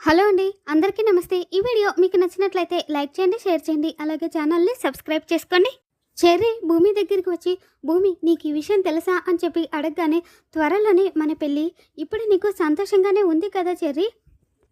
Hello అండి అందరికీ నమస్తే. ఈ వీడియో మీకు నచ్చినట్లయితే లైక్ చేయండి షేర్ చేయండి అలాగే ఛానల్ని సబ్స్క్రైబ్ చేసుకోండి. చెర్రీ భూమి దగ్గరికి వచ్చి భూమి నీకు ఈ విషయం తెలుసా? అని చెప్పి అడగగానే త్వరలోనే మన పెళ్ళి ఇప్పుడు నీకు సంతోషంగానే ఉంది కదా చెర్రీ?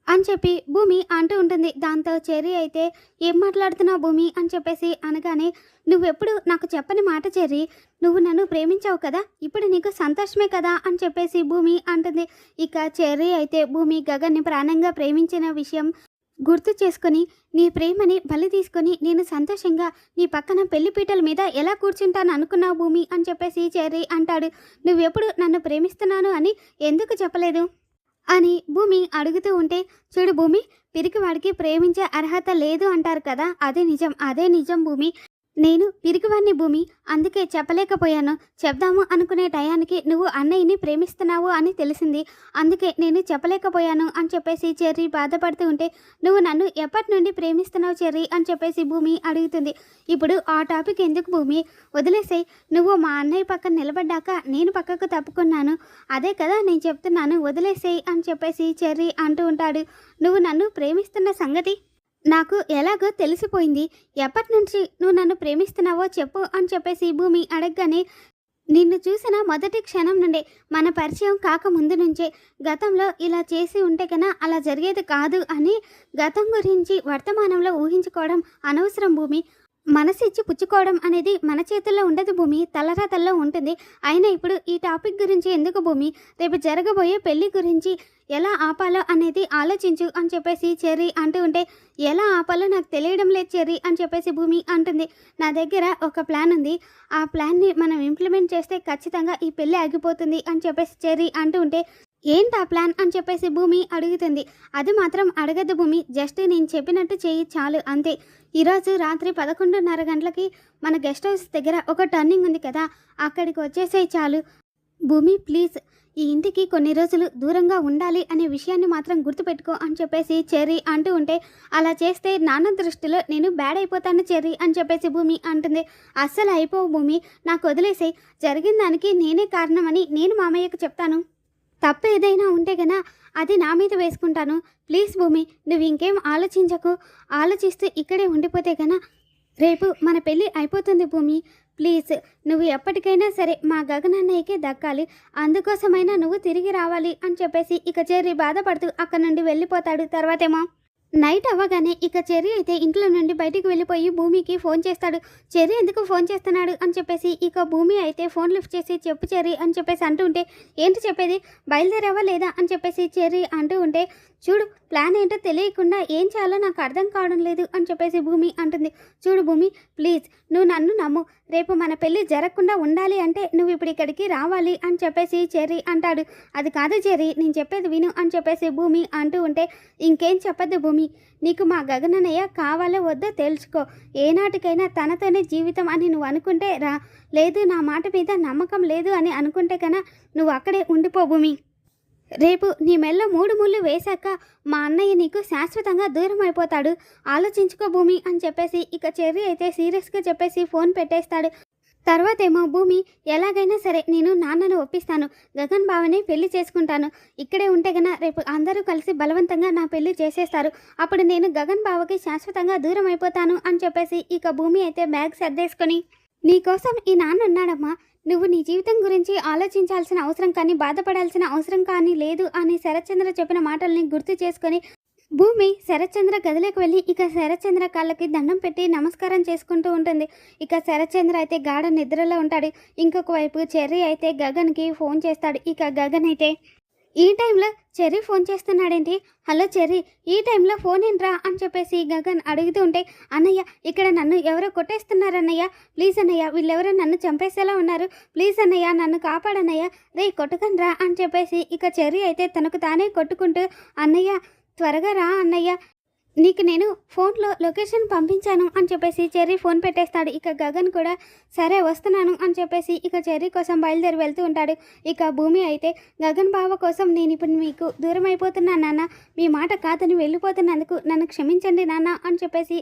అని చెప్పి భూమి అంటూ ఉంటుంది. దాంతో చెర్రీ అయితే ఏం మాట్లాడుతున్నావు భూమి? అని చెప్పేసి అనగానే నువ్వెప్పుడు నాకు చెప్పని మాట చెర్రీ నువ్వు నన్ను ప్రేమించావు కదా ఇప్పుడు నీకు సంతోషమే కదా? అని చెప్పేసి భూమి అంటుంది. ఇక చెర్రీ అయితే భూమి గగన్ని ప్రాణంగా ప్రేమించిన విషయం గుర్తు చేసుకొని నీ ప్రేమని బలి తీసుకొని నేను సంతోషంగా నీ పక్కన పెళ్ళిపీటల మీద ఎలా కూర్చుంటాను అనుకున్నావు భూమి? అని చెప్పేసి చెర్రీ అంటాడు. నువ్వెప్పుడు నన్ను ప్రేమిస్తున్నాను అని ఎందుకు చెప్పలేదు? అని భూమి అడుగుతూ ఉంటే చూడు భూమి పిరికివాడికి ప్రేమించే అర్హత లేదు అంటారు కదా. అదే నిజం అదే నిజం భూమి. నేను పిరికివాడిని భూమి అందుకే చెప్పలేకపోయాను. చెప్దాము అనుకునే టయానికి నువ్వు అన్నయ్యని ప్రేమిస్తున్నావు అని తెలిసింది. అందుకే నేను చెప్పలేకపోయాను అని చెప్పేసి చెర్రీ బాధపడుతూ ఉంటే నువ్వు నన్ను ఎప్పటి నుండి ప్రేమిస్తున్నావు చెర్రీ అని చెప్పేసి భూమి అడుగుతుంది. ఇప్పుడు ఆ టాపిక్ ఎందుకు భూమి? వదిలేసేయ్. నువ్వు మా అన్నయ్య పక్కన నిలబడ్డాక నేను పక్కకు తప్పుకున్నాను. అదే కదా నేను చెప్తున్నాను. వదిలేసేయ్ అని చెప్పేసి చెర్రీ అంటూ ఉంటాడు. నువ్వు నన్ను ప్రేమిస్తున్న సంగతి? నాకు ఎలాగో తెలిసిపోయింది. ఎప్పటి నుంచి నువ్వు నన్ను ప్రేమిస్తున్నావో చెప్పు అని చెప్పేసి భూమి అడగగానే నిన్ను చూసిన మొదటి క్షణం నుండే మన పరిచయం కాక ముందు నుంచే గతంలో ఇలా చేసి ఉంటే కన్నా అలా జరిగేది కాదు అని గతం గురించి వర్తమానంలో ఊహించుకోవడం అనవసరం భూమి. మనసు ఇచ్చి పుచ్చుకోవడం అనేది మన చేతుల్లో ఉండదు భూమి తలరాతల్లో ఉంటుంది. అయినా ఇప్పుడు ఈ టాపిక్ గురించి ఎందుకు భూమి? రేపు జరగబోయే పెళ్ళి గురించి ఎలా ఆపాలో అనేది ఆలోచించు అని చెప్పేసి చెర్రీ అంటూ ఉంటే ఎలా ఆపాలో నాకు తెలియడం లేదు చెర్రీ అని చెప్పేసి భూమి అంటుంది. నా దగ్గర ఒక ప్లాన్ ఉంది. ఆ ప్లాన్ని మనం ఇంప్లిమెంట్ చేస్తే ఖచ్చితంగా ఈ పెళ్ళి ఆగిపోతుంది అని చెప్పేసి చెర్రీ అంటూ ఉంటే ఏంటా ప్లాన్ అని చెప్పేసి భూమి అడుగుతుంది. అది మాత్రం అడగద్దు భూమి. జస్ట్ నేను చెప్పినట్టు చెయ్యి చాలు అంతే. ఈరోజు రాత్రి పదకొండున్నర గంటలకి మన గెస్ట్ హౌస్ దగ్గర ఒక టర్నింగ్ ఉంది కదా అక్కడికి వచ్చేసేయి చాలు. భూమి ప్లీజ్ ఈ ఇంటికి కొన్ని రోజులు దూరంగా ఉండాలి అనే విషయాన్ని మాత్రం గుర్తుపెట్టుకో అని చెప్పేసి చెర్రీ అంటూ ఉంటే అలా చేస్తే నాన్న దృష్టిలో నేను బ్యాడ్ అయిపోతాను చెర్రీ అని చెప్పేసి భూమి అంటుంది. అస్సలు అయిపోవు భూమి నాకు వదిలేసేయి. జరిగిన దానికి నేనే కారణమని నేను మామయ్యకు చెప్తాను. తప్పు ఏదైనా ఉంటే గనా అది నా మీద వేసుకుంటాను. ప్లీజ్ భూమి నువ్వు ఇంకేం ఆలోచించకు. ఆలోచిస్తూ ఇక్కడే ఉండిపోతే గనా రేపు మన పెళ్ళి అయిపోతుంది భూమి. ప్లీజ్ నువ్వు ఎప్పటికైనా సరే మా గగనన్నయ్యకే దక్కాలి. అందుకోసమైనా నువ్వు తిరిగి రావాలి అని చెప్పేసి ఇక చేరి బాధపడుతూ అక్కడ నుండి వెళ్ళిపోతాడు తర్వాతేమో నైట్ అవ్వగానే ఇక చెర్రీ అయితే ఇంట్లో నుండి బయటికి వెళ్ళిపోయి భూమికి ఫోన్ చేస్తాడు. చెర్రీ ఎందుకు ఫోన్ చేస్తున్నాడు అని చెప్పేసి ఇక భూమి అయితే ఫోన్ లిఫ్ట్ చేసి చెప్పు చెర్రీ అని చెప్పేసి అంటూ ఉంటే ఏంటి చెప్పేది? బయలుదేరావా లేదా అని చెప్పేసి చెర్రీ అంటూ ఉంటే చూడు ప్లాన్ ఏంటో తెలియకుండా ఏం చేయాలో నాకు అర్థం కావడం లేదు అని చెప్పేసి భూమి అంటుంది. చూడు భూమి ప్లీజ్ నువ్వు నన్ను నమ్ము. రేపు మన పెళ్ళి జరగకుండా ఉండాలి అంటే నువ్వు ఇప్పుడు ఇక్కడికి రావాలి అని చెప్పేసి చెర్రీ అంటాడు. అది కాదు చెర్రీ నేను చెప్పేది విను అని చెప్పేసి భూమి అంటూ ఉంటే ఇంకేం చెప్పద్దు భూమి. నీకు మా గగనన్నయ్య కావాలో వద్దో తెలుసుకో. ఏనాటికైనా తనతోనే జీవితం అని నువ్వు అనుకుంటే రా. లేదు నా మాట మీద నమ్మకం లేదు అని అనుకుంటే కన్నా నువ్వు అక్కడే ఉండిపో భూమి. రేపు నీ మెల్ల మూడు ముళ్ళు వేశాక మా అన్నయ్య నీకు శాశ్వతంగా దూరం అయిపోతాడు. ఆలోచించుకో భూమి అని చెప్పేసి ఇక చెర్రీ అయితే సీరియస్గా చెప్పేసి ఫోన్ పెట్టేస్తాడు. తర్వాతేమో భూమి ఎలాగైనా సరే నేను నాన్నను ఒప్పిస్తాను. గగన్ బావని పెళ్ళి చేసుకుంటాను. ఇక్కడే ఉంటే గన రేపు అందరూ కలిసి బలవంతంగా నా పెళ్ళి చేసేస్తారు. అప్పుడు నేను గగన్ బావకి శాశ్వతంగా దూరం అయిపోతాను అని చెప్పేసి ఇక భూమి అయితే బ్యాగ్ సర్దేసుకొని నీకోసం ఈ నాన్న ఉన్నాడమ్మా. నువ్వు నీ జీవితం గురించి ఆలోచించాల్సిన అవసరం కానీ బాధపడాల్సిన అవసరం కానీ లేదు అని శరత్చంద్ర చెప్పిన మాటల్ని గుర్తు చేసుకొని భూమి శరత్చంద్ర గదిలోకి వెళ్ళి ఇక శరత్చంద్ర కాళ్ళకి దండం పెట్టి నమస్కారం చేసుకుంటూ ఉంటుంది. ఇక శరత్చంద్ర అయితే గాఢ నిద్రలో ఉంటాడు. ఇంకొక వైపు చెర్రీ అయితే గగన్కి ఫోన్ చేస్తాడు. ఇక గగన్ అయితే ఈ టైంలో చెర్రీ ఫోన్ చేస్తున్నాడేంటి? హలో చెర్రీ ఈ టైంలో ఫోన్ ఏంట్రా అని చెప్పేసి గగన్ అడుగుతూ ఉంటే అన్నయ్య ఇక్కడ నన్ను ఎవరో కొట్టేస్తున్నారు అన్నయ్య ప్లీజ్ అన్నయ్య వీళ్ళెవరో నన్ను చంపేసేలా ఉన్నారు ప్లీజ్ అన్నయ్య నన్ను కాపాడన్నయ్య రే కొట్టుకనరా అని చెప్పేసి ఇక చెర్రీ అయితే తనకు తానే కొట్టుకుంటూ అన్నయ్య త్వరగా రా అన్నయ్య నీకు నేను ఫోన్లో లొకేషన్ పంపించాను అని చెప్పేసి చెర్రీ ఫోన్ పెట్టేస్తాడు. ఇక గగన్ కూడా సరే వస్తున్నాను అని చెప్పేసి ఇక చెర్రీ కోసం బయలుదేరి వెళ్తూ ఉంటాడు. ఇక భూమి అయితే గగన్ బావ కోసం నేను ఇప్పుడు మీకు దూరం అయిపోతున్నాను నాన్న. మీ మాట కాదని వెళ్ళిపోతున్నందుకు నన్ను క్షమించండి నాన్న అని చెప్పేసి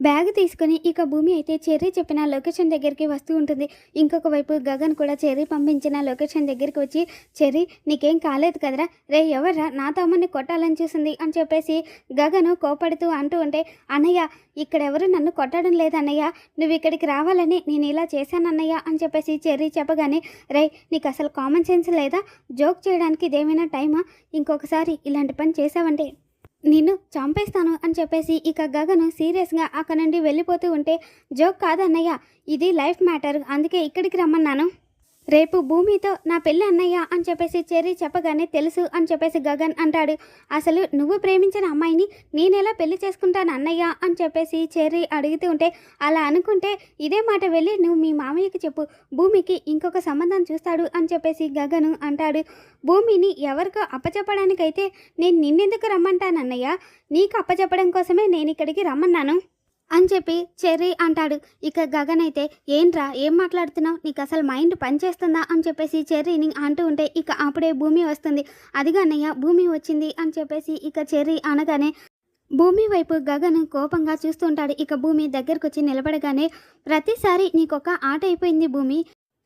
బ్యాగ్ తీసుకుని ఇక భూమి అయితే చెర్రీ చెప్పిన లొకేషన్ దగ్గరికి వస్తూ ఉంటుంది. ఇంకొక వైపు గగన్ కూడా చెర్రీ పంపించిన లొకేషన్ దగ్గరికి వచ్చి చెర్రీ నీకేం కాలేదు కదరా? రే ఎవర్రా? నా తమ్ముడిని కొట్టాలని చూసింది అని చెప్పేసి గగను కోపడుతూ అంటూ ఉంటే అన్నయ్య ఇక్కడెవరు నన్ను కొట్టడం లేదన్నయ్య నువ్వు ఇక్కడికి రావాలని నేను ఇలా చేశానన్నయ్య అని చెప్పేసి చెర్రీ చెప్పగానే రే నీకు అసలు కామన్ సెన్స్ లేదా? జోక్ చేయడానికి ఇదేమైనా టైమా? ఇంకొకసారి ఇలాంటి పని చేసావంటే నిన్ను చంపేస్తాను అని చెప్పేసి ఇక గగను సీరియస్గా అక్కడ నుండి వెళ్ళిపోతూ ఉంటే జోక్ కాదన్నయ్య ఇది లైఫ్ మ్యాటర్ అందుకే ఇక్కడికి రమ్మన్నాను. రేపు భూమితో నా పెళ్ళి అన్నయ్య అని చెప్పేసి చెర్రీ చెప్పగానే తెలుసు అని చెప్పేసి గగన్ అంటాడు. అసలు నువ్వు ప్రేమించిన అమ్మాయిని నేనెలా పెళ్ళి చేసుకుంటాను అన్నయ్య అని చెప్పేసి చెర్రీ అడుగుతూ ఉంటే అలా అనుకుంటే ఇదే మాట వెళ్ళి నువ్వు మీ మామయ్యకి చెప్పు. భూమికి ఇంకొక సంబంధం చూస్తాడు అని చెప్పేసి గగను అంటాడు. భూమిని ఎవరికో అప్పచెప్పడానికైతే నేను నిన్నెందుకు రమ్మంటాను అన్నయ్య నీకు అప్పచెప్పడం కోసమే నేను ఇక్కడికి రమ్మన్నాను. అని చెప్పి చెర్రీ అంటాడు. ఇక గగన్ అయితే ఏంట్రా ఏం మాట్లాడుతున్నావు? నీకు అసలు మైండ్ పనిచేస్తుందా అని చెప్పేసి చెర్రీని అంటూ ఉంటే ఇక అప్పుడే భూమి వస్తుంది. అదిగా భూమి వచ్చింది అని చెప్పేసి ఇక చెర్రీ అనగానే భూమి వైపు గగన్ కోపంగా చూస్తుంటాడు ఇక భూమి దగ్గరకు వచ్చి నిలబడగానే ప్రతిసారి నీకొక ఆట అయిపోయింది భూమి.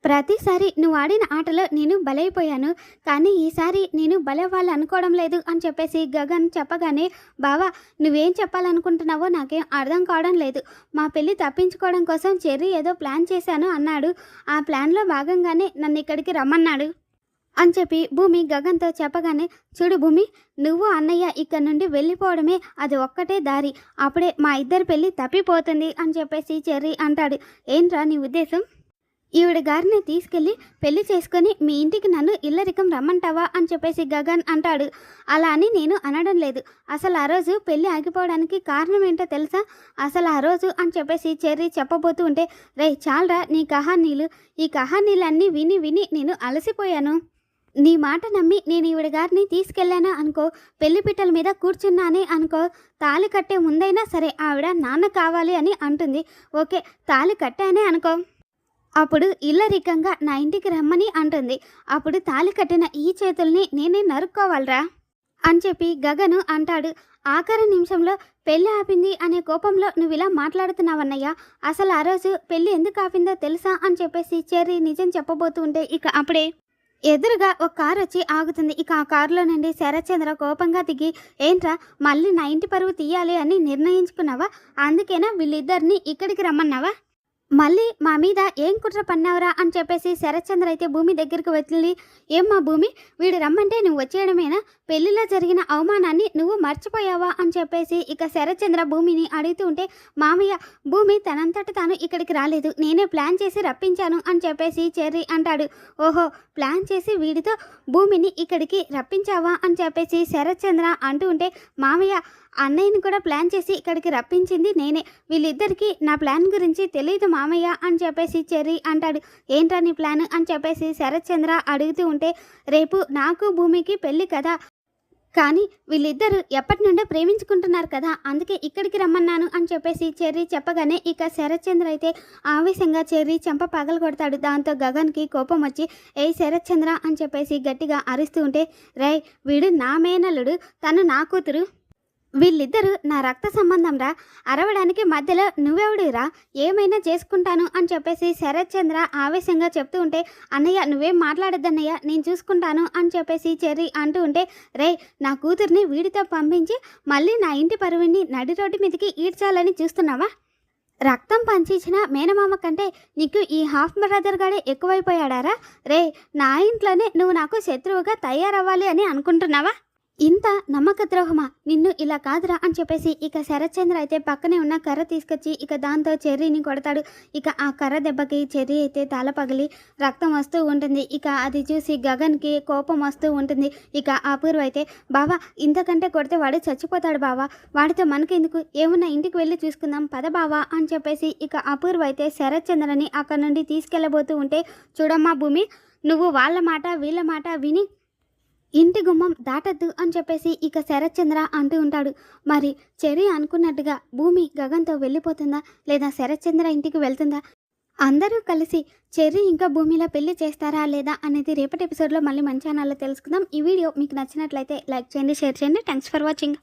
ప్రతిసారి నువ్వు ఆడిన ఆటలో నేను బలైపోయాను కానీ ఈసారి నేను బలవ్వాలి అనుకోవడం లేదు అని చెప్పేసి గగన్ చెప్పగానే బావా నువ్వేం చెప్పాలనుకుంటున్నావో నాకేం అర్థం కావడం లేదు. మా పెళ్ళి తప్పించుకోవడం కోసం చెర్రీ ఏదో ప్లాన్ చేశాను అన్నాడు. ఆ ప్లాన్లో భాగంగానే నన్ను ఇక్కడికి రమ్మన్నాడు అని చెప్పి భూమి గగన్తో చెప్పగానే చూడు భూమి నువ్వు అన్నయ్య ఇక్కడ నుండి వెళ్ళిపోవడమే అది ఒక్కటే దారి. అప్పుడే మా ఇద్దరి పెళ్ళి తప్పిపోతుంది అని చెప్పేసి చెర్రీ అంటాడు. ఏంట్రా నీ ఉద్దేశం? ఈవిడ గారిని తీసుకెళ్ళి పెళ్ళి చేసుకొని మీ ఇంటికి నన్ను ఇల్లరికం రమ్మంటావా అని చెప్పేసి గగన్ అంటాడు. అలా అని నేను అనడం లేదు. అసలు ఆ రోజు పెళ్ళి ఆగిపోవడానికి కారణం ఏంటో తెలుసా? అసలు ఆ రోజు అని చెప్పేసి చెర్రీ చెప్పబోతూ ఉంటే రే చాలరా నీ కహానీలు. ఈ కహానీలన్నీ విని విని నేను అలసిపోయాను. నీ మాట నమ్మి నేను ఈవిడ గారిని తీసుకెళ్ళానా అనుకో పెళ్ళి పిట్టల మీద కూర్చున్నానే అనుకో తాళి కట్టే ముందైనా సరే ఆవిడ నాన్న కావాలి అని అంటుంది. ఓకే తాలి కట్టానే అనుకో. అప్పుడు ఇల్లరికంగా నా ఇంటికి రమ్మని అంటుంది. అప్పుడు తాళి కట్టిన ఈ చేతుల్ని నేనే నరుక్కోవాలరా అని చెప్పి గగను అంటాడు. ఆఖరి నిమిషంలో పెళ్ళి ఆపింది అనే కోపంలో నువ్వు ఇలా మాట్లాడుతున్నావన్నయ్య. అసలు ఆ రోజు పెళ్ళి ఎందుకు ఆపిందో తెలుసా అని చెప్పేసి చెర్రీ నిజం చెప్పబోతూ ఉంటే ఇక అప్పుడే ఎదురుగా ఒక కారు వచ్చి ఆగుతుంది. ఇక ఆ కారులో నుండి శరత్చంద్ర కోపంగా దిగి ఏంట్రా మళ్ళీ నా ఇంటి పరువు తీయాలి అని నిర్ణయించుకున్నావా? అందుకేనా వీళ్ళిద్దరిని ఇక్కడికి రమ్మన్నావా? మళ్ళీ మా మీద ఏం కుట్ర పన్నావురా అని చెప్పేసి శరత్చంద్ర అయితే భూమి దగ్గరికి వెళ్ళి ఏం మా భూమి వీడు రమ్మంటే నువ్వు వచ్చేయడమేనా? పెళ్ళిలో జరిగిన అవమానాన్ని నువ్వు మర్చిపోయావా? అని చెప్పేసి ఇక శరత్చంద్ర భూమిని అడుగుతూ ఉంటే మామయ్య భూమి తనంతట తాను ఇక్కడికి రాలేదు. నేనే ప్లాన్ చేసి రప్పించాను అని చెప్పేసి చెర్రీ అంటాడు. ఓహో ప్లాన్ చేసి వీడితో భూమిని ఇక్కడికి రప్పించావా? అని చెప్పేసి శరత్చంద్ర అంటూ ఉంటే మామయ్య అన్నయ్యని కూడా ప్లాన్ చేసి ఇక్కడికి రప్పించింది నేనే. వీళ్ళిద్దరికీ నా ప్లాన్ గురించి తెలియదు మామయ్య అని చెప్పేసి చెర్రీ అంటాడు. ఏంటా నీ ప్లాన్ అని చెప్పేసి శరత్చంద్ర అడుగుతూ ఉంటే రేపు నాకు భూమికి పెళ్ళి కదా. కానీ వీళ్ళిద్దరూ ఎప్పటి నుండో ప్రేమించుకుంటున్నారు కదా. అందుకే ఇక్కడికి రమ్మన్నాను అని చెప్పేసి చెర్రీ చెప్పగానే ఇక శరత్చంద్ర అయితే ఆవేశంగా చెర్రీ చెంప పగలు కొడతాడు. దాంతో గగన్కి కోపం వచ్చి ఏ శరత్చంద్ర అని చెప్పేసి గట్టిగా అరుస్తూ ఉంటే రై వీడు నా మేనల్లుడు. తను నా కూతురు. వీళ్ళిద్దరూ నా రక్త సంబంధంరా అరవడానికి మధ్యలో నువ్వెవడురా ఏమైనా చేసుకుంటాను అని చెప్పేసి శరత్ చంద్ర ఆవేశంగా చెప్తూ ఉంటే అన్నయ్య నువ్వేం మాట్లాడద్దన్నయ్య నేను చూసుకుంటాను అని చెప్పేసి చెర్రీ అంటూ ఉంటే రే నా కూతుర్ని వీడితో పంపించి మళ్ళీ నా ఇంటి పరువుని నడి రోడ్డు మీదకి ఈడ్చాలని చూస్తున్నావా? రక్తం పంచించిన మేనమామ కంటే నీకు ఈ హాఫ్ బ్రదర్ గాడే ఎక్కువైపోయాడారా? రే నా ఇంట్లోనే నువ్వు నాకు శత్రువుగా తయారవ్వాలి అని అనుకుంటున్నావా? ఇంత నమ్మక ద్రోహమా నిన్ను ఇలా కాదురా అని చెప్పేసి ఇక శరత్చంద్ర అయితే పక్కనే ఉన్న కర్ర తీసుకొచ్చి ఇక దాంతో చెర్రీని కొడతాడు. ఇక ఆ కర్ర దెబ్బకి చెర్రీ అయితే తల పగిలి రక్తం వస్తూ ఉంటుంది. ఇక అది చూసి గగన్కి కోపం వస్తూ ఉంటుంది. ఇక అపూర్వ అయితే బావా ఇంతకంటే కొడితే వాడు చచ్చిపోతాడు బావా. వాడితో మనకెందుకు? ఏమన్నా ఇంటికి వెళ్ళి చూసుకుందాం. పద బావా అని చెప్పేసి ఇక అపూర్వ అయితే శరత్చంద్రని అక్కడ నుండి తీసుకెళ్ళబోతూ ఉంటే చూడమ్మా భూమి నువ్వు వాళ్ళ మాట వీళ్ళ మాట విని ఇంటి గుమ్మం దాటద్దు అని చెప్పేసి ఇక శరత్చంద్ర అంటూ ఉంటాడు. మరి చెరి అనుకున్నట్టుగా భూమి గగన్తో వెళ్ళిపోతుందా? లేదా శరత్చంద్ర ఇంటికి వెళ్తుందా? అందరూ కలిసి చెర్రీ ఇంకా భూమిలో పెళ్ళి చేస్తారా లేదా అనేది రేపటి ఎపిసోడ్లో మళ్ళీ మంచి ఛానల్లో తెలుసుకుందాం. ఈ వీడియో మీకు నచ్చినట్లయితే లైక్ చేయండి షేర్ చేయండి. Thanks for watching